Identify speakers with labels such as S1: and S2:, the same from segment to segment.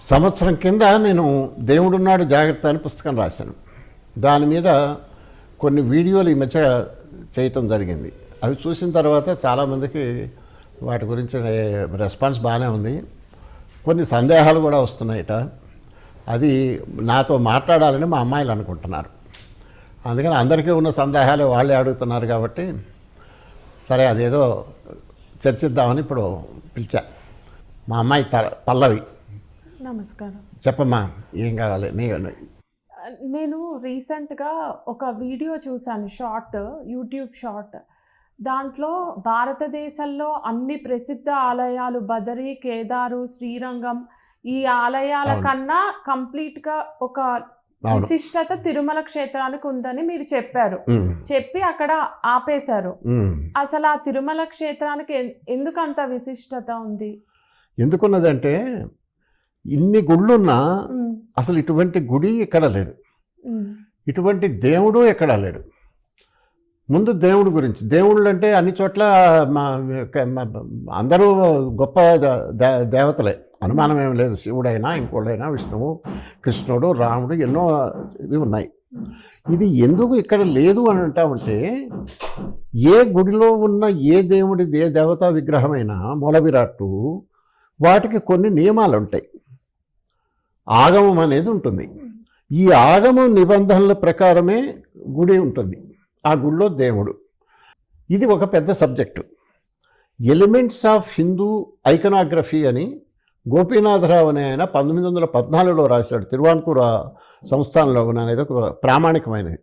S1: సంవత్సరం కింద నేను దేవుడున్నాడు జాగ్రత్త అని పుస్తకం రాశాను. దాని మీద కొన్ని వీడియోలు ఈ మధ్య చేయటం జరిగింది. అవి చూసిన తర్వాత చాలామందికి వాటి గురించి రెస్పాన్స్ బాగానే ఉంది. కొన్ని సందేహాలు కూడా వస్తున్నాయట. అది నాతో మాట్లాడాలని మా అమ్మాయిలు అనుకుంటున్నారు. అందుకని అందరికీ ఉన్న సందేహాలు వాళ్ళే అడుగుతున్నారు కాబట్టి సరే అదేదో చర్చిద్దామని ఇప్పుడు పిలిచా. మా అమ్మాయి త పల్లవి.
S2: నమస్కారం.
S1: చెప్పమ్మా ఏం కావాలి? నీ
S2: నేను రీసెంట్గా ఒక వీడియో చూశాను షార్ట్ యూట్యూబ్ షార్ట్. దాంట్లో భారతదేశంలో అన్ని ప్రసిద్ధ ఆలయాలు బదరి కేదారు శ్రీరంగం ఈ ఆలయాల. కన్నా కంప్లీట్గా ఒక విశిష్టత తిరుమల క్షేత్రానికి ఉందని మీరు చెప్పారు. చెప్పి అక్కడ ఆపేశారు. అసలు ఆ తిరుమల క్షేత్రానికి ఎందుకు అంత విశిష్టత ఉంది?
S1: ఎందుకున్నదంటే ఇన్ని గుళ్ళున్నా అసలు ఇటువంటి గుడి ఇక్కడ లేదు. ఇటువంటి దేవుడు ఎక్కడ లేడు. ముందు దేవుడి గురించి దేవుళ్ళు అంటే అన్ని చోట్ల అందరూ గొప్ప దేవతలే. అనుమానం ఏం లేదు. శివుడైనా ఇంకోడైనా విష్ణువు కృష్ణుడు రాముడు ఎన్నో ఇవి ఉన్నాయి. ఇది ఎందుకు ఇక్కడ లేదు అని అంటామంటే ఏ గుడిలో ఉన్న ఏ దేవుడి ఏ దేవతా విగ్రహమైనా మూల విరాట్టు వాటికి కొన్ని నియమాలు ఉంటాయి ఆగమం అనేది ఉంటుంది. ఈ ఆగమం నిబంధనల ప్రకారమే గుడి ఉంటుంది. ఆ గుడిలో దేవుడు. ఇది ఒక పెద్ద subject. Elements of Hindu iconography అని గోపీనాథరావు అనే ఆయన పంతొమ్మిది వందల పద్నాలుగులో రాశాడు. తిరువాన్కూర సంస్థానంలో ఉన్న అనేది ఒక ప్రామాణికమైనది.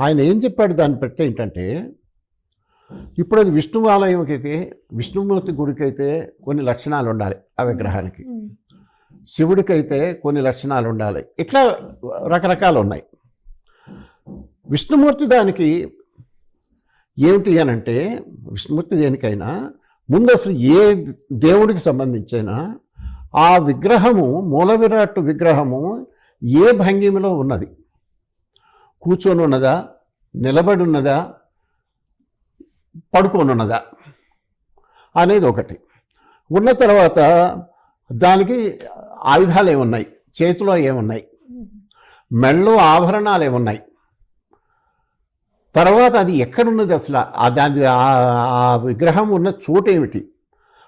S1: ఆయన ఏం చెప్పాడు దాన్ని బట్టి ఏంటంటే ఇప్పుడు అది విష్ణు ఆలయంకైతే విష్ణుమూర్తి గుడికైతే కొన్ని లక్షణాలు ఉండాలి ఆ విగ్రహానికి. శివుడికైతే కొన్ని లక్షణాలు ఉండాలి ఇట్లా రకరకాలు ఉన్నాయి విష్ణుమూర్తి దానికి ఏమిటి అని అంటే విష్ణుమూర్తి దేనికైనా ముందు అసలు ఏ దేవుడికి సంబంధించైనా ఆ విగ్రహము మూల విరాట్ విగ్రహము ఏ భంగిమలో ఉన్నది? కూర్చొని ఉన్నదా నిలబడి ఉన్నదా పడుకొని ఉన్నదా అనేది ఒకటి. ఉన్న తర్వాత దానికి ఆయుధాలు ఏమున్నాయి? చేతిలో ఏమున్నాయి?
S2: ఉమ్,
S1: మెళ్ళో ఆభరణాలు ఏమున్నాయి? తర్వాత అది ఎక్కడున్నది అసలు? ఆ దాని ఆ- ఆ విగ్రహం ఉన్న చోటు ఏమిటి?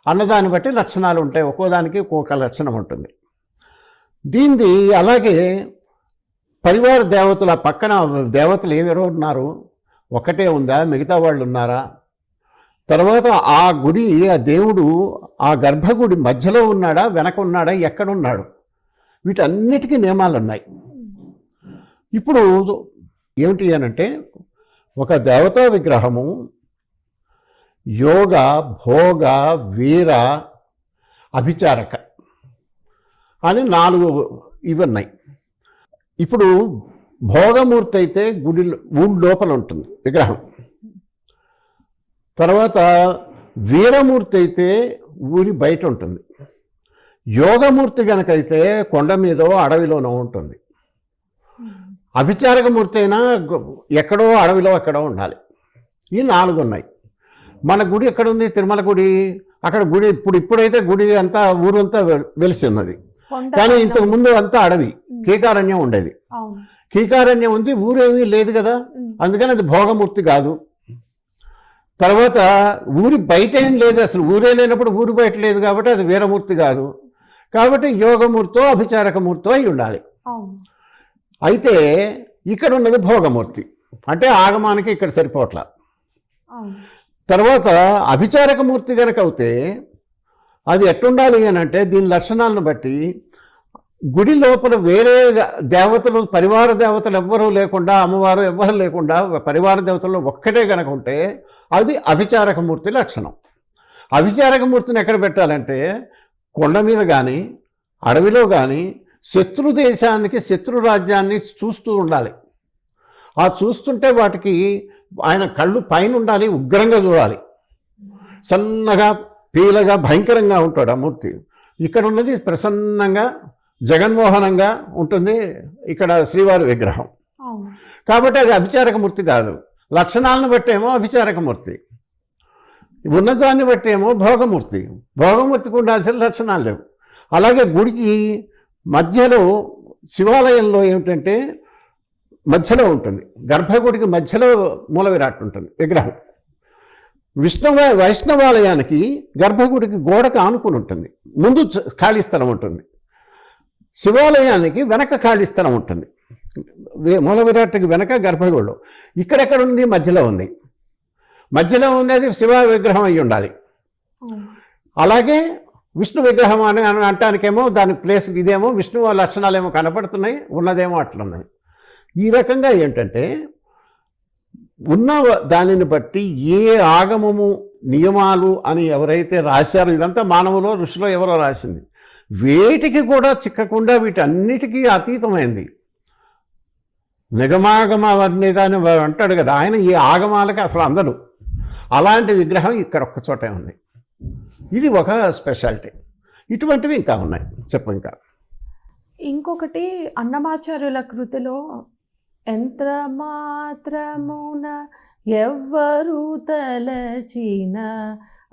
S1: అన్నదాన్ని బట్టి లక్షణాలు ఉంటాయి. ఒక్కో దానికి ఒక్కొక్క లక్షణం ఉంటుంది. దీనిది అలాగే పరివార దేవతల పక్కన దేవతలు ఏవెవరో ఉన్నారు? ఒకటే ఉందా? మిగతా వాళ్ళు ఉన్నారా? తర్వాత ఆ గుడి ఆ దేవుడు ఆ గర్భగుడి మధ్యలో ఉన్నాడా వెనక ఉన్నాడా ఎక్కడున్నాడు వీటన్నిటికీ నియమాలు ఉన్నాయి ఇప్పుడు ఏమిటి అనంటే ఒక దేవతా విగ్రహము యోగ భోగ వీర అభిచారక అని నాలుగు ఇవి ఉన్నాయి ఇప్పుడు భోగమూర్తి అయితే గుడి ఊడి లోపల ఉంటుంది విగ్రహం. తర్వాత వీరమూర్తి అయితే ఊరి బయట ఉంటుంది యోగమూర్తి గనకైతే కొండ మీదో అడవిలోనో ఉంటుంది. అభిచారకమూర్తి అయినా ఎక్కడో అడవిలో ఎక్కడో ఉండాలి. ఈ నాలుగు ఉన్నాయి మన గుడి ఎక్కడ ఉంది తిరుమల గుడి. అక్కడ గుడి ఇప్పుడు ఇప్పుడైతే గుడి అంతా ఊరంతా వెలిసి ఉన్నది. కానీ ఇంతకు ముందు అంతా అడవి. కీకారణ్యం ఉండేది. కీకారణ్యం ఉంది ఊరేమీ లేదు కదా. అందుకని అది భోగమూర్తి కాదు. తర్వాత ఊరి బయట ఏం లేదు అసలు ఊరే లేనప్పుడు ఊరి బయట లేదు కాబట్టి అది వీరమూర్తి కాదు. కాబట్టి యోగమూర్తో అభిచారకమూర్తో అయి ఉండాలి. అయితే ఇక్కడ ఉన్నది భోగమూర్తి. అంటే ఆగమానికి ఇక్కడ సరిపోట్ల.
S2: అవును.
S1: తర్వాత అభిచారకమూర్తి కనుక అవుతే అది ఎట్టుండాలి అని అంటే దీని లక్షణాలను బట్టి గుడి లోపల వేరే దేవతలు పరివార దేవతలు ఎవ్వరూ లేకుండా అమ్మవారు ఎవ్వరు లేకుండా పరివార దేవతల్లో ఒక్కటే కనుక ఉంటే అది అభిచారకమూర్తి లక్షణం. అభిచారకమూర్తిని ఎక్కడ పెట్టాలంటే కొండ మీద కానీ అడవిలో కానీ శత్రు దేశానికి శత్రు రాజ్యాన్ని చూస్తూ ఉండాలి. ఆ చూస్తుంటే వాటికి ఆయన కళ్ళు పైన ఉండాలి ఉగ్రంగా చూడాలి. సన్నగా పీలగా భయంకరంగా ఉంటాడు ఆ మూర్తి. ఇక్కడ ఉన్నది ప్రసన్నంగా జగన్మోహనంగా ఉంటుంది ఇక్కడ శ్రీవారి విగ్రహం. కాబట్టి అది అభిచారక మూర్తి కాదు. లక్షణాలను బట్టేమో అభిచారక మూర్తి ఉన్నదాన్ని బట్టేమో భోగమూర్తి. భోగమూర్తికి ఉండాల్సిన లక్షణాలు లేవు. అలాగే గుడికి మధ్యలో శివాలయంలో ఏమిటంటే మధ్యలో ఉంటుంది. గర్భగుడికి మధ్యలో మూల విరాట్ ఉంటుంది విగ్రహం. విష్ణువ వైష్ణవాలయానికి గర్భగుడికి గోడకు ఆనుకుని ఉంటుంది. ముందు ఖాళీ స్థలం ఉంటుంది. శివాలయానికి వెనక ఖాళీ స్థలం ఉంటుంది. మూల విరాట్కి వెనక గర్భగుడిలో ఇక్కడెక్కడ ఉంది మధ్యలో ఉంది. మధ్యలో ఉన్నది శివ విగ్రహం అయి ఉండాలి. అలాగే విష్ణు విగ్రహం అని అంటానికేమో దాని ప్లేస్ ఇదేమో విష్ణు లక్షణాలు ఏమో కనపడుతున్నాయి ఉన్నదేమో అట్లున్నాయి. ఈ రకంగా ఏంటంటే ఉన్న దానిని బట్టి ఏ ఆగమము నియమాలు అని ఎవరైతే రాశారో ఇదంతా మానవులో ఋషిలో ఎవరో రాసింది. వేటికి కూడా చిక్కకుండా వీటన్నిటికీ అతీతమైంది. నిగమాగమ వర్ణిత అని అంటాడు కదా ఆయన ఈ ఆగమాలకి అసలు అందడు అలాంటి విగ్రహం ఇక్కడ ఒక్క చోటే ఉంది. ఇది ఒక స్పెషాలిటీ. ఇటువంటివి ఇంకా ఉన్నాయి. చెప్పు ఇంకా.
S2: ఇంకొకటి అన్నమాచార్యుల కృతిలో యంత్ర మాత్రమున ఎవ్వరు తలచిన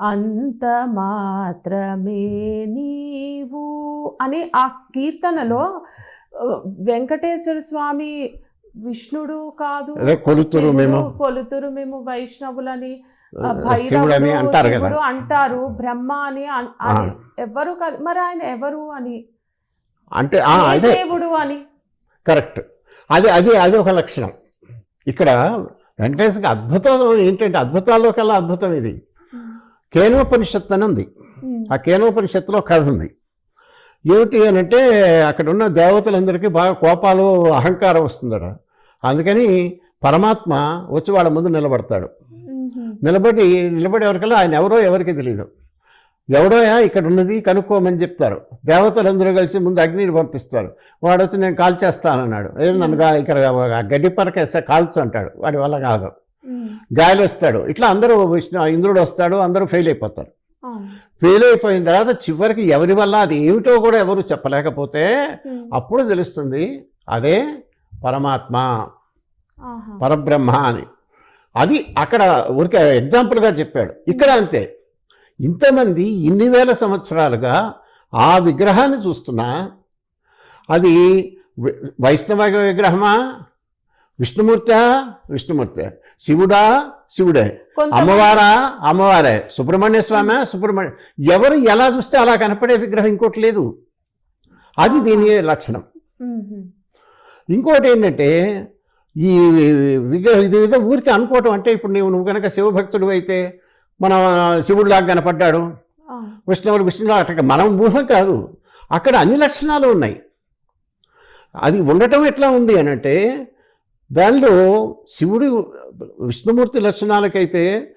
S2: అంత మాత్రమే నీవు అని ఆ కీర్తనలో వెంకటేశ్వర స్వామి విష్ణుడు కాదు
S1: కొలుతురు మేము.
S2: కొలుతురు మేము వైష్ణవులని భైరవుడు,
S1: అంటారు
S2: అంటారు బ్రహ్మ అని ఎవరు కాదు మరి ఆయన ఎవరు అని?
S1: అంటే
S2: దేవుడు అని?
S1: కరెక్ట్. అది అది అది ఒక లక్షణం. ఇక్కడ వెంకటేశ్వరికి అద్భుతం ఏంటంటే అద్భుతాల్లో కల్లా అద్భుతం ఇది. కేనోపనిషత్తు అని ఉంది ఆ కేనోపనిషత్తులో కథ ఉంది. ఏమిటి అని అంటే అక్కడ ఉన్న దేవతలందరికీ బాగా కోపాలు అహంకారం వస్తుందట. అందుకని పరమాత్మ వచ్చి వాళ్ళ ముందు నిలబడతాడు. నిలబడి నిలబడే వరకల్లా ఆయన ఎవరో ఎవరికి తెలియదు ఎవడోయా ఇక్కడ ఉన్నది కనుక్కోమని చెప్తారు. దేవతలందరూ కలిసి ముందు అగ్నిని పంపిస్తారు. వాడు వచ్చి నేను కాల్చేస్తానన్నాడు ఏది నన్ను ఇక్కడ గడ్డి పరకేస్తే కాల్చు అంటాడు. వాడి వల్ల కాదు.
S2: ఉమ్,
S1: గాయలేస్తాడు. ఇట్లా అందరూ విష్ణు ఇంద్రుడు వస్తాడు అందరూ ఫెయిల్ అయిపోతారు. ఫెయిల్ అయిపోయిన తర్వాత చివరికి ఎవరి వల్ల అది ఏమిటో కూడా ఎవరు చెప్పలేకపోతే అప్పుడు తెలుస్తుంది అదే పరమాత్మ. పరబ్రహ్మ అని. అది అక్కడ ఊరికే ఎగ్జాంపుల్గా చెప్పాడు. ఇక్కడ అంతే. ఇంతమంది ఇన్ని వేల సంవత్సరాలుగా ఆ విగ్రహాన్ని చూస్తున్నా. అది వైష్ణవ విగ్రహమా? విష్ణుమూర్తి? విష్ణుమూర్తి. శివుడా? శివుడే. అమ్మవారా? అమ్మవారే. సుబ్రహ్మణ్య స్వామి? సుబ్రహ్మణ్య ఎవరు ఎలా చూస్తే అలా కనపడే విగ్రహం ఇంకోటి లేదు. అది దీని లక్షణం. ఇంకోటి ఏంటంటే ఈ విగ్రహం ఇది ఊరికి అనుకోవటం అంటే ఇప్పుడు నీవు నువ్వు కనుక శివభక్తుడు అయితే మన శివుడిలాగా కనపడ్డాడు. విష్ణువుడు విష్ణుడు అట్లా మనం ఊహ కాదు. అక్కడ అన్ని లక్షణాలు ఉన్నాయి. అది ఉండటం ఎట్లా ఉంది అని అంటే దానిలో శివుడు విష్ణుమూర్తి లక్షణాలకైతే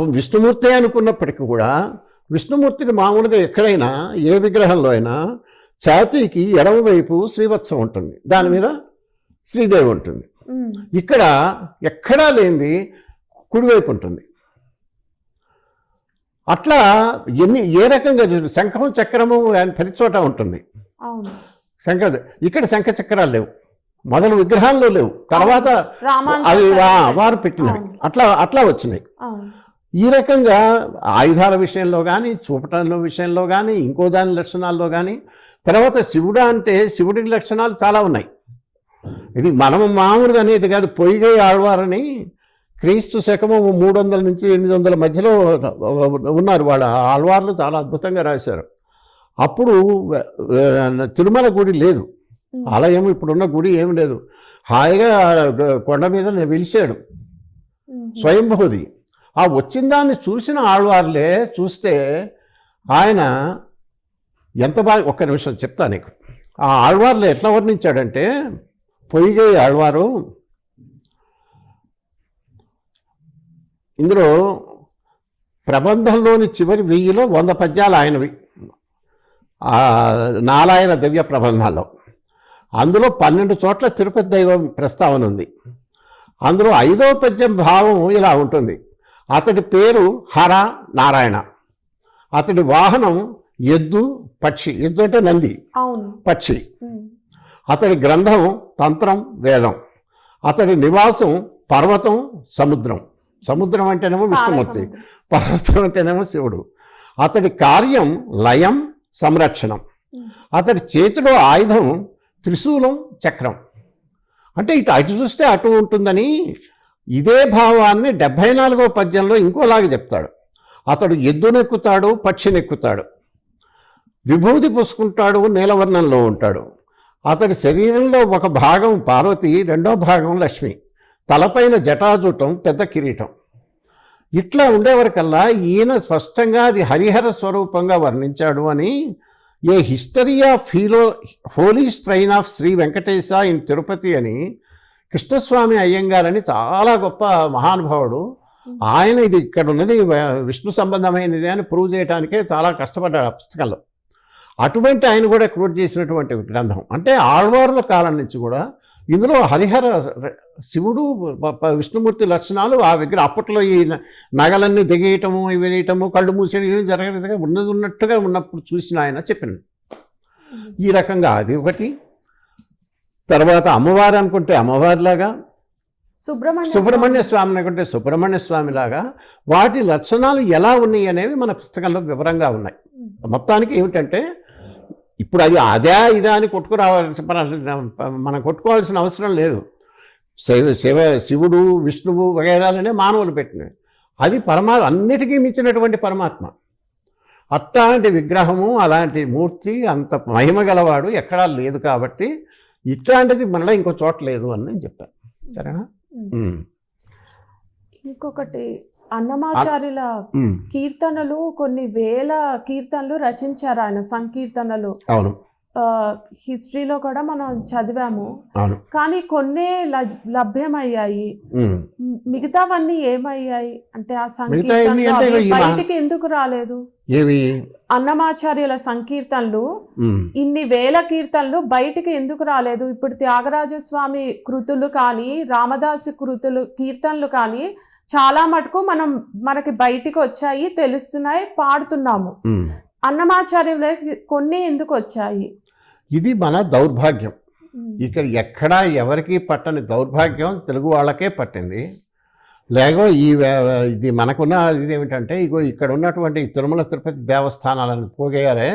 S1: విష్ణుమూర్తి అనుకున్నప్పటికీ కూడా విష్ణుమూర్తికి మామూలుగా ఎక్కడైనా ఏ విగ్రహంలో అయినా ఛాతీకి ఎడమవైపు శ్రీవత్సం ఉంటుంది. దాని మీద శ్రీదేవి ఉంటుంది. ఇక్కడ ఎక్కడా లేనిది కుడివైపు ఉంటుంది. అట్లా ఎన్ని ఏ రకంగా శంఖం చక్రము అని ప్రతి చోట ఉంటుంది. శంఖ ఇక్కడ శంఖ చక్రాలు లేవు. మొదలు విగ్రహాల్లో లేవు. తర్వాత అవి వారు పెట్టినవి. అట్లా అట్లా వచ్చినాయి. ఈ రకంగా ఆయుధాల విషయంలో కానీ చూపటంలో విషయంలో కానీ ఇంకో దాని లక్షణాల్లో కానీ తర్వాత శివుడు అంటే శివుడి లక్షణాలు చాలా ఉన్నాయి. ఇది మనము మామూలుగా అనేది కాదు పొయ్యిగై ఆళ్వారని క్రీస్తు శకము మూడు వందల నుంచి ఎనిమిది వందల మధ్యలో ఉన్నారు. వాళ్ళ ఆళ్వార్లు చాలా అద్భుతంగా రాశారు. అప్పుడు తిరుమల గుడి లేదు. ఆలయం ఇప్పుడున్న గుడి ఏమి లేదు. హాయిగా కొండ మీద వెలిసాడు
S2: ఉమ్,
S1: స్వయంభూది. ఆ వచ్చిన దాన్ని చూసిన ఆళ్వార్లే చూస్తే ఆయన ఎంత బాగా ఒక్క నిమిషం చెప్తా నీకు. ఆ ఆళ్వార్లు ఎట్లా వర్ణించాడంటే పొయ్యిగే ఆళ్వారు ఇందులో ప్రబంధంలోని చివరి వెయ్యిలో వంద పద్యాలు ఆయనవి. నారాయణ దివ్య ప్రబంధాల్లో. అందులో పన్నెండు చోట్ల తిరుపతి దైవం ప్రస్తావన ఉంది. అందులో ఐదవ పద్యం భావం ఇలా ఉంటుంది. అతడి పేరు హర నారాయణ. అతడి వాహనం ఎద్దు పక్షి. ఎద్దు అంటే నంది. పక్షి. అతడి గ్రంథం తంత్రం వేదం. అతడి నివాసం పర్వతం సముద్రం. సముద్రం అంటేనేమో విష్ణుమూర్తి. పర్వతం అంటేనేమో శివుడు. అతడి కార్యం లయం సంరక్షణం. అతడి చేతిలో ఆయుధం త్రిశూలం చక్రం. అంటే ఇటు అటు చూస్తే అటు ఉంటుందని ఇదే భావాన్ని డెబ్భై నాలుగవ పద్యంలో ఇంకోలాగా చెప్తాడు. అతడు ఎద్దునెక్కుతాడు పక్షినెక్కుతాడు. విభూతి పూసుకుంటాడు నీలవర్ణంలో ఉంటాడు. అతడి శరీరంలో ఒక భాగం పార్వతి రెండో భాగం లక్ష్మి. తలపైన జటాజుటం పెద్ద కిరీటం. ఇట్లా ఉండేవరకల్లా ఈయన స్పష్టంగా అది హరిహర స్వరూపంగా వర్ణించాడు అని a history of hero holy shrine of Sri Venkatesa in Tirupati అని కృష్ణస్వామి అయ్యంగారని చాలా గొప్ప మహానుభావుడు. ఆయన ఇది ఇక్కడ ఉన్నది విష్ణు సంబంధమైనది అని ప్రూవ్ చేయడానికే చాలా కష్టపడ్డాడు ఆ పుస్తకంలో. అటువంటి ఆయన కూడా క్రూట్ చేసినటువంటి గ్రంథం. అంటే ఆళ్వారుల కాలం నుంచి కూడా ఇందులో హరిహర శివుడు విష్ణుమూర్తి లక్షణాలు ఆ దగ్గర అప్పట్లో ఈ నగలన్నీ దిగేయటము వేయటము కళ్ళు మూసేయడం ఏమి జరగలేదుగా ఉన్నది ఉన్నట్టుగా ఉన్నప్పుడు చూసిన ఆయన చెప్పినది ఈ రకంగా అది ఒకటి. తర్వాత అమ్మవారు అనుకుంటే అమ్మవారిలాగా
S2: సుబ్రహ్మణ్య
S1: సుబ్రహ్మణ్య స్వామిని అనుకుంటే సుబ్రహ్మణ్య స్వామి లాగా వాటి లక్షణాలు ఎలా ఉన్నాయి అనేవి మన పుస్తకంలో వివరంగా ఉన్నాయి. మొత్తానికి ఏమిటంటే ఇప్పుడు అది అదే ఇదా అని కొట్టుకురావాల్సిన మన- కొట్టుకోవాల్సిన అవసరం లేదు. శివ శివ శివుడు విష్ణువు వగైరాలనే మానవులు పెట్టినవి. అది పరమా అన్నిటికీ మించినటువంటి పరమాత్మ. అట్లాంటి విగ్రహము అలాంటి మూర్తి అంత మహిమ గలవాడు ఎక్కడా లేదు కాబట్టి ఇట్లాంటిది మళ్ళీ ఇంకో చోట లేదు అని నేను చెప్పాను. సరేనా.
S2: ఇంకొకటి అన్నమాచార్యుల. కీర్తనలు కొన్ని వేల కీర్తనలు రచించారు ఆయన సంకీర్తనలు.
S1: అవును.
S2: హిస్టరీలో కూడా మనం చదివాము. కానీ కొన్నే లభ్యమయ్యాయి. మిగతావన్నీ ఏమయ్యాయి? అంటే ఆ సంకీర్తనలు
S1: మా-
S2: బయటికి ఎందుకు రాలేదు?
S1: ఏవి?
S2: అన్నమాచార్యుల సంకీర్తనలు. ఇన్ని వేల కీర్తనలు బయటికి ఎందుకు రాలేదు? ఇప్పుడు త్యాగరాజస్వామి కృతులు కానీ రామదాసు కృతులు కీర్తనలు కానీ చాలా మటుకు మనం మనకి బయటికి వచ్చాయి తెలుస్తున్నాయి పాడుతున్నాము. అన్నమాచార్యులకి కొన్ని ఎందుకు వచ్చాయి?
S1: ఇది మన దౌర్భాగ్యం. ఇక్కడ ఎక్కడా ఎవరికి పట్టని దౌర్భాగ్యం తెలుగు వాళ్ళకే పట్టింది. లేగో ఈ ఇది మనకున్న ఇది ఏమిటంటే ఇగో ఇక్కడ ఉన్నటువంటి తిరుమల తిరుపతి దేవస్థానాలను పోగేయారే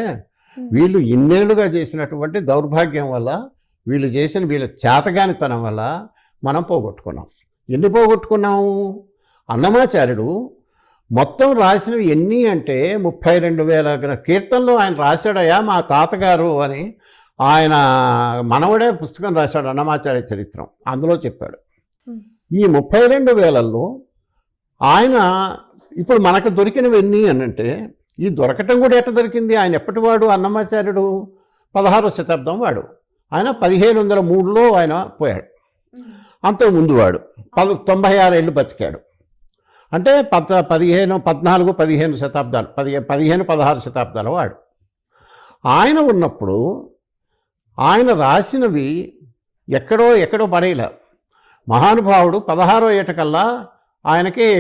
S1: వీళ్ళు ఇన్నేళ్ళుగా చేసినటువంటి దౌర్భాగ్యం వల్ల వీళ్ళు చేసిన వీళ్ళ చేతగానితనం వల్ల మనం పోగొట్టుకున్నాం. ఎన్ని పోగొట్టుకున్నాము? అన్నమాచార్యుడు మొత్తం రాసినవి ఎన్ని అంటే ముప్పై రెండు వేల కీర్తనలు ఆయన రాశాడయ్యా మా తాతగారు అని ఆయన మనవడే పుస్తకం రాశాడు అన్నమాచార్య చరిత్రం. అందులో చెప్పాడు. ఈ ముప్పై రెండు వేలల్లో ఆయన ఇప్పుడు మనకు దొరికినవి ఎన్ని అంటే ఈ దొరకటం కూడా ఎట్ట దొరికింది? ఆయన ఎప్పటివాడు అన్నమాచార్యుడు? పదహారో శతాబ్దం వాడు. ఆయన పదిహేను వందల మూడులో ఆయన పోయాడు. అంతకు ముందు వాడు. పద తొంభై ఆరు ఏళ్ళు బతికాడు. అంటే పద్ పదిహేను పద్నాలుగు పదిహేను శతాబ్దాలు పదిహేను పదిహేను పదహారు శతాబ్దాల వాడు. ఆయన ఉన్నప్పుడు ఆయన రాసినవి ఎక్కడో ఎక్కడో పడేలా. మహానుభావుడు పదహారో ఏటకల్లా ఆయనకి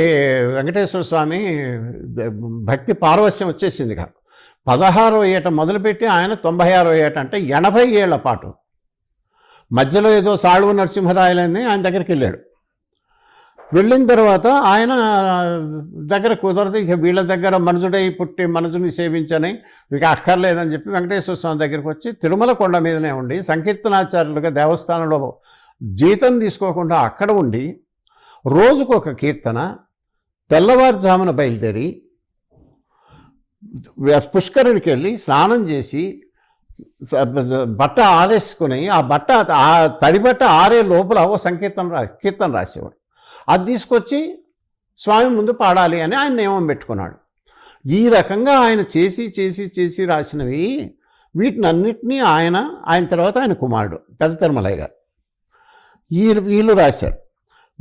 S1: వెంకటేశ్వర స్వామి ద- భక్తి పారవస్యం వచ్చేసింది కాదు పదహారో ఏట మొదలుపెట్టి ఆయన తొంభై ఆరో ఏట అంటే ఎనభై ఏళ్ళ పాటు. మధ్యలో ఏదో సాళువు నరసింహరాయలని ఆయన దగ్గరికి వెళ్ళాడు. వెళ్ళిన తర్వాత ఆయన దగ్గర కుదరదు ఇక వీళ్ళ దగ్గర మనుజుడై పుట్టి మనుజుని సేవించని ఇక అక్కర్లేదని చెప్పి వెంకటేశ్వర స్వామి దగ్గరికి వచ్చి తిరుమల కొండ మీదనే ఉండి సంకీర్తనాచార్యులుగా దేవస్థానంలో జీతం తీసుకోకుండా అక్కడ ఉండి రోజుకు ఒక కీర్తన తెల్లవారుజామున బయలుదేరి పుష్కరునికి వెళ్ళి స్నానం చేసి బట్ట ఆరేసుకుని ఆ బట్ట ఆ తడి బట్ట ఆరే లోపల ఓ సంకీర్తన రా కీర్తన రాసేవాడు. అది తీసుకొచ్చి స్వామి ముందు పాడాలి అని ఆయన నియమం పెట్టుకున్నాడు. ఈ రకంగా ఆయన చేసి చేసి చేసి రాసినవి వీటిని అన్నిటినీ ఆయన ఆయన తర్వాత ఆయన కుమారుడు పెద్ద తిరుమలయ్య గారు. ఈ వీళ్ళు రాశారు.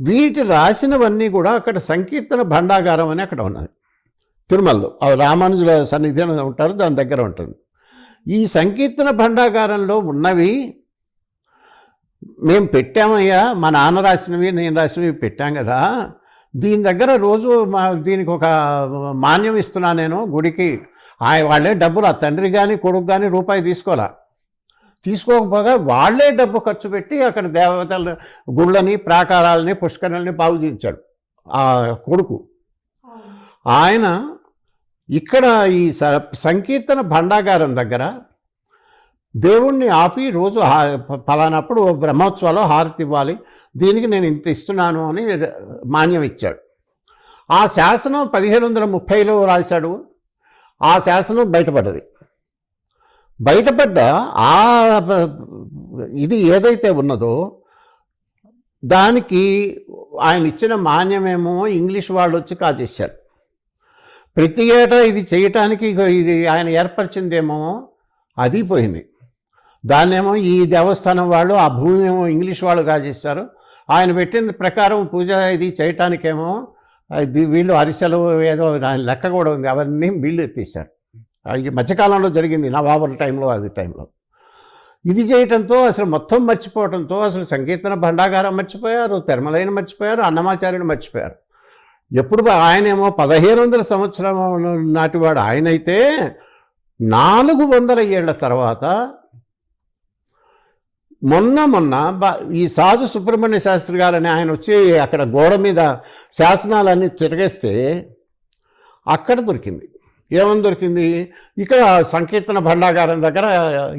S1: వీటి రాసినవన్నీ కూడా అక్కడ సంకీర్తన భండాగారం అని అక్కడ ఉన్నది. తిరుమలలో. ఆ రామానుజుల సన్నిధి ఉంటారు దాని దగ్గర ఉంటుంది. ఈ సంకీర్తన భండాగారంలో ఉన్నవి మేము పెట్టామయ్యా మా నాన్న రాసినవి నేను రాసినవి పెట్టాం కదా. దీని దగ్గర రోజు మా దీనికి ఒక మాన్యం ఇస్తున్నా నేను గుడికి. ఆయన వాళ్ళే డబ్బులు ఆ తండ్రి కానీ కొడుకు కానీ రూపాయి తీసుకోవాలా? తీసుకోకపోగా వాళ్ళే డబ్బు ఖర్చు పెట్టి అక్కడ దేవతల గుళ్ళని ప్రాకారాలని పుష్కరాలని బాగు చేయించాడు ఆ కొడుకు. ఆయన ఇక్కడ ఈ సంకీర్తన భండాగారం దగ్గర దేవుణ్ణి ఆపి రోజు హా- పలానప్పుడు బ్రహ్మోత్సవాలు హారతి ఇవ్వాలి. దీనికి నేను ఇంత ఇస్తున్నాను అని మాన్యం ఇచ్చాడు. ఆ శాసనం పదిహేను వందల ముప్పైలో రాశాడు. ఆ శాసనం బయటపడ్డది. బయటపడ్డ ఆ ఇది ఏదైతే ఉన్నదో దానికి ఆయన ఇచ్చిన మాన్యమేమో ఇంగ్లీష్ వాళ్ళు వచ్చి కాజేశారు. ప్రతి ఏటా ఇది చేయటానికి ఇది ఆయన ఏర్పరిచిందేమో అది పోయింది. దాన్నేమో ఈ దేవస్థానం వాళ్ళు ఆ భూమి ఏమో ఇంగ్లీష్ వాళ్ళు కాజేశారు ఆయన పెట్టిన ప్రకారం పూజ ఇది చేయటానికేమో వీళ్ళు అరిసెలు ఏదో లెక్క కూడా ఉంది. అవన్నీ వీళ్ళు ఎత్తేసారు ఈ మధ్యకాలంలో జరిగింది నవాబుల టైంలో అది టైంలో. ఇది చేయటంతో అసలు మొత్తం మర్చిపోవడంతో అసలు సంకీర్తన భండాగారం మర్చిపోయారు తిరుమలైన మర్చిపోయారు అన్నమాచార్యుని మర్చిపోయారు. ఎప్పుడు ఆయనేమో పదిహేను వందల సంవత్సరం నాటివాడు. ఆయనైతే నాలుగు వందల ఏళ్ళ తర్వాత మొన్న మొన్న ఈ సాధు సుబ్రహ్మణ్య శాస్త్రి గారని ఆయన వచ్చి అక్కడ గోడ మీద శాసనాలన్నీ తిరగేస్తే అక్కడ దొరికింది. ఏమని దొరికింది? ఇక్కడ సంకీర్తన భండాగారం దగ్గర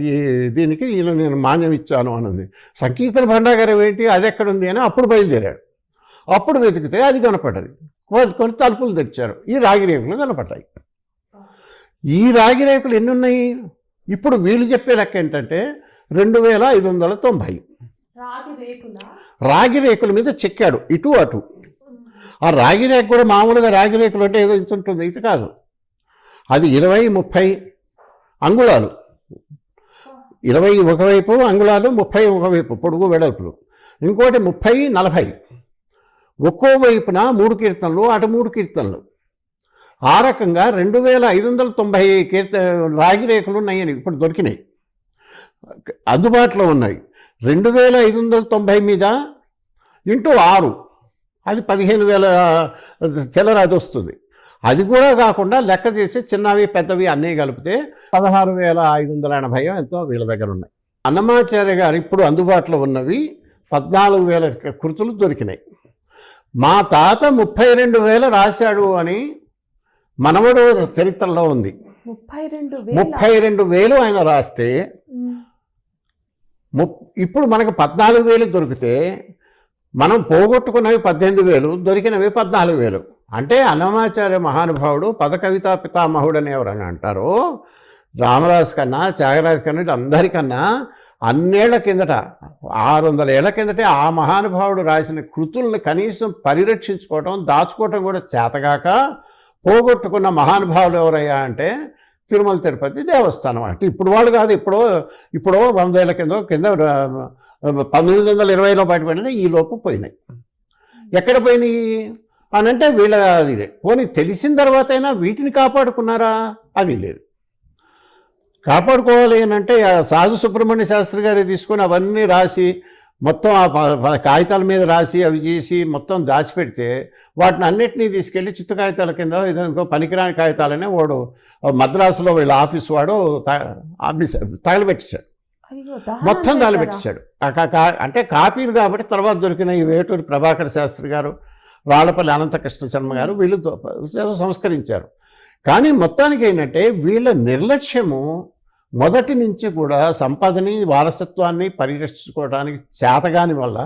S1: ఈ దీనికి ఈయన నేను మాన్యం ఇచ్చాను అని సంకీర్తన భండాగారం ఏంటి? అది ఎక్కడుంది అని అప్పుడు బయలుదేరాడు. అప్పుడు వెతికితే అది కనపడ్డది. కొన్ని కొన్ని తలుపులు తెచ్చారు ఈ రాగి రేకులు కనపడ్డాయి. ఈ రాగి రేకులు ఎన్ని ఉన్నాయి ఇప్పుడు వీళ్ళు చెప్పే లెక్క ఏంటంటే రెండు వేల ఐదు వందల తొంభై.
S2: రాగి రేకుల?
S1: రాగి రేకుల మీద చెక్కాడు ఇటు అటు. ఆ రాగి రేకు కూడా మామూలుగా రాగి రేకులు అంటే ఏదో ఇంత ఉంటుంది ఇది కాదు. అది ఇరవై ముప్పై అంగుళాలు. ఇరవై ఒకవైపు అంగుళాలు ముప్పై ఒకవైపు పొడుగు వెడల్పులు. ఇంకోటి ముప్పై నలభై. ఒక్కో వైపున మూడు కీర్తనలు అటు మూడు కీర్తనలు. ఆ రకంగా రెండు వేల ఐదు వందల తొంభై కీర్త రాగి రేకులు ఉన్నాయని ఇప్పుడు దొరికినాయి. అందుబాటులో ఉన్నాయి. రెండు వేల ఐదు వందల తొంభై మీద ఇంటూ ఆరు. అది పదిహేను వేల చిల్లర అది వస్తుంది. అది కూడా కాకుండా లెక్క చేసి చిన్నవి పెద్దవి అన్నీ కలిపితే పదహారు వేల ఐదు వందల ఎనభై ఎంతో వీళ్ళ దగ్గర ఉన్నాయి. అన్నమాచార్య గారు ఇప్పుడు అందుబాటులో ఉన్నవి పద్నాలుగు వేల కృతులు దొరికినాయి. మా తాత ముప్పై రెండు వేల రాశాడు అని మనవడు చరిత్రలో ఉంది.
S2: ముప్పై రెండు వేల.
S1: ముప్పై రెండు వేలు ఆయన రాస్తే ఇప్పుడు మనకు పద్నాలుగు వేలు దొరికితే మనం పోగొట్టుకున్నవి పద్దెనిమిది వేలు దొరికినవి పద్నాలుగు వేలు. అంటే అన్నమాచార్య మహానుభావుడు పదకవితా పితామహుడు అని ఎవరని అంటారో రామరాజు కన్నా త్యాగరాజు కన్నా అందరికన్నా అన్నేళ్ళ కిందట ఆరు వందల ఏళ్ళ కిందటే ఆ మహానుభావుడు రాసిన కృతుల్ని కనీసం పరిరక్షించుకోవటం దాచుకోవటం కూడా చేతగాక పోగొట్టుకున్న మహానుభావులు ఎవరయ్యా అంటే తిరుమల తిరుపతి దేవస్థానం అంటే ఇప్పుడు వాళ్ళు కాదు ఇప్పుడు ఇప్పుడు వందేళ్ళ కింద కింద పంతొమ్మిది వందల ఇరవైలో బయటపడినాయి ఈ లోపు పోయినాయి. ఎక్కడ పోయినాయి? అని అంటే వీళ్ళ ఇదే. పోనీ తెలిసిన తర్వాత అయినా వీటిని కాపాడుకున్నారా? అది లేదు. కాపాడుకోవాలి అని అంటే సాధు సుబ్రహ్మణ్య శాస్త్రి గారి తీసుకొని అవన్నీ రాసి మొత్తం ఆ కాగితాల మీద రాసి అవి చేసి మొత్తం దాచిపెడితే వాటిని అన్నిటినీ తీసుకెళ్ళి చిత్తు కాగితాల కింద ఇంకో పనికిరాని కాగితాలనే వాడు మద్రాసులో వీళ్ళ ఆఫీస్ వాడు ఆఫీస్ తగలబెట్టేశాడు. మొత్తం? తగలబెట్టేశాడు. అంటే కాపీలు కాబట్టి తర్వాత దొరికిన ఈ వేటూరి ప్రభాకర్ శాస్త్రి గారు రాళ్ళపల్లి అనంతకృష్ణ శర్మ గారు వీళ్ళు సంస్కరించారు. కానీ మొత్తానికి ఏంటంటే వీళ్ళ నిర్లక్ష్యము మొదటి నుంచి కూడా సంపదని వారసత్వాన్ని పరిరక్షించుకోవడానికి చేతగాని వల్ల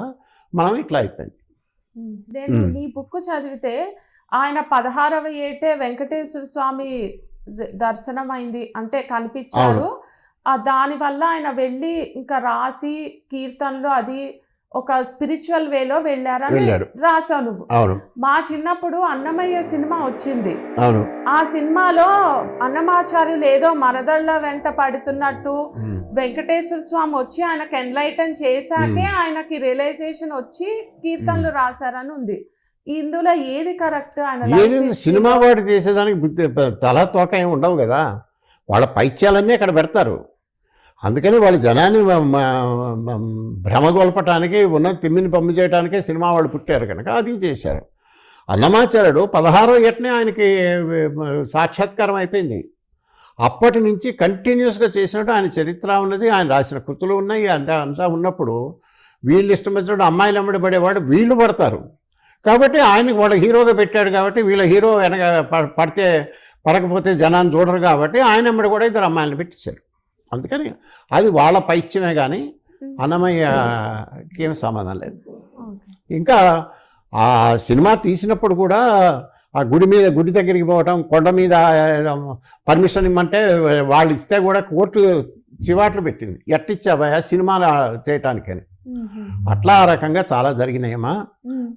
S1: మనం ఇట్లా అయిపోయింది.
S2: నేను
S1: ఉమ్.
S2: నీ బుక్ చదివితే ఆయన పదహారవ ఏటే వెంకటేశ్వర స్వామి దర్శనం అయింది అంటే కనిపించారు ఆ దాని వల్ల ఆయన వెళ్ళి ఇంకా రాసి కీర్తనలు అది ఒక స్పిరిచువల్ వేలో వెళ్ళారని. రాసావు నువ్వు.
S1: అవును.
S2: మా చిన్నప్పుడు అన్నమయ్య సినిమా వచ్చింది.
S1: అవును.
S2: ఆ సినిమాలో అన్నమాచార్యులు ఏదో మరదళ్ళ వెంట పడుతున్నట్టు. వెంకటేశ్వర స్వామి వచ్చి ఆయనకి ఎన్లైటన్ చేశాకే ఆయనకి రియలైజేషన్ వచ్చి కీర్తనలు రాశారని ఉంది. ఇందులో ఏది కరెక్ట్ ఆయన
S1: సినిమా? వాడు చేసేదానికి తల తోక ఏమి ఉండవు కదా. వాళ్ళ పైత్యాలన్నీ అక్కడ పెడతారు. అందుకని వాళ్ళ జనాన్ని భ్రమగొల్పటానికి ఉన్న తిమ్మిని పంపు చేయడానికి సినిమా వాళ్ళు పుట్టారు కనుక అది చేశారు. అన్నమాచార్యుడు పదహారో ఏటనే ఆయనకి సాక్షాత్కారం అయిపోయింది. అప్పటి నుంచి కంటిన్యూస్గా చేసినట్టు ఆయన చరిత్ర ఉన్నది ఆయన రాసిన కృతులు ఉన్నాయి అంతా అంతా ఉన్నప్పుడు వీళ్ళు ఇష్టం వచ్చినప్పుడు అమ్మాయిలు అమ్మడి పడేవాడు వీళ్ళు పడతారు. కాబట్టి ఆయనకి వాళ్ళ హీరోగా పెట్టాడు కాబట్టి వీళ్ళ హీరో వెనక పడితే పడకపోతే జనాన్ని చూడరు కాబట్టి ఆయన అమ్మడి కూడా ఇద్దరు అమ్మాయిలను పెట్టేశారు. అందుకని అది వాళ్ళ పైత్యమే కానీ అన్నమయ్యకి ఏం సంబంధం లేదు. ఇంకా ఆ సినిమా తీసినప్పుడు కూడా ఆ గుడి మీద గుడి దగ్గరికి పోవటం కొండ మీద పర్మిషన్ ఇమ్మంటే వాళ్ళు ఇస్తే కూడా కోర్టు చివాట్లు పెట్టింది. ఎట్టిచ్చావా సినిమా చేయటానికని. అట్లా ఆ రకంగా చాలా జరిగినాయమ్మా.
S2: మ్మ్.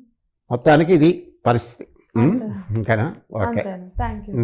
S1: మొత్తానికి ఇది పరిస్థితి. ఇంకానా? ఓకే.
S2: Thank you.